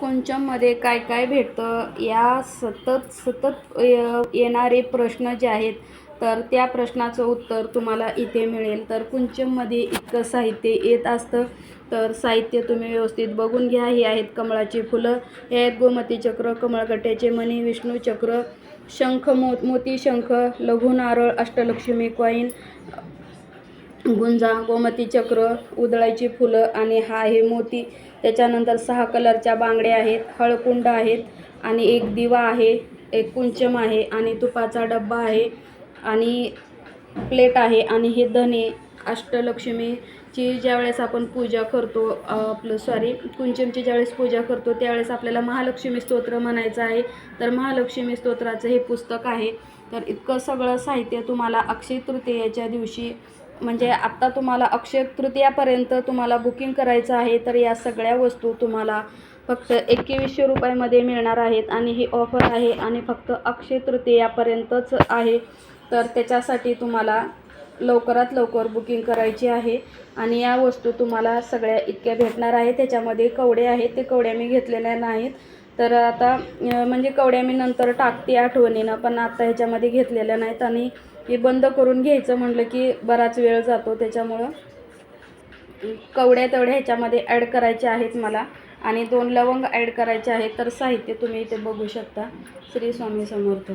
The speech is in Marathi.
कुंचममध्ये काय काय भेटतं या सतत सतत य- येणारे प्रश्न जे आहेत तर त्या प्रश्नाचं उत्तर तुम्हाला इथे मिळेल. तर कुंचममध्ये इतकं साहित्य येत असतं तर साहित्य तुम्ही व्यवस्थित बघून घ्या. ही आहेत कमळाची फुलं हे आहेत गोमती चक्र कमळगट्ट्याचे मणी विष्णू चक्र शंख मो मोती शंख लघु नारळ अष्टलक्ष्मी कॉईन गुंजा गोमती चक्र उधळायची फुलं आणि हा आहे मोती. त्याच्यानंतर सहा कलरच्या बांगड्या आहेत हळकुंड आहेत आणि एक दिवा आहे एक कुंचम आहे आणि तुपाचा डब्बा आहे आणि प्लेट आहे आणि हे धने अष्टलक्ष्मी ची ज्यावेळेस आपण पूजा करतो आपलं सॉरी कुंचमची ज्यावेळेस पूजा करतो त्यावेळेस आपल्याला महालक्ष्मी स्तोत्र म्हणायचं आहे. तर महालक्ष्मी स्तोत्राचं हे पुस्तक आहे. तर इतकं सगळं साहित्य तुम्हाला अक्षय तृतीयेच्या दिवशी म्हणजे आत्ता तुम्हाला अक्षय तृतीयापर्यंत तुम्हाला बुकिंग करायचं आहे तर या सगळ्या वस्तू तुम्हाला फक्त एकवीसशे रुपयामध्ये मिळणार आहेत आणि ही ऑफर आहे आणि फक्त अक्षय तृतीयापर्यंतच आहे. तर त्याच्यासाठी तुम्हाला लवकरात लवकर बुकिंग करायची आहे. आणि या वस्तू तुम्हाला सगळ्या इतक्या भेटणार आहे त्याच्यामध्ये कवडे आहेत. ते कवड्या मी घेतलेल्या नाहीत. तर आता म्हणजे कवड्या मी नंतर टाकते आठवणीनं पण आता ह्याच्यामध्ये घेतलेल्या नाहीत. आणि हे बंद करून घ्यायचं म्हटलं की बराच वेळ जातो त्याच्यामुळं. कवड्या तेवढ्या ह्याच्यामध्ये ॲड करायच्या आहेत मला. आणि दोन लवंग ॲड करायचे आहेत. तर साहित्य तुम्ही इथे बघू शकता. श्री स्वामी समर्थ.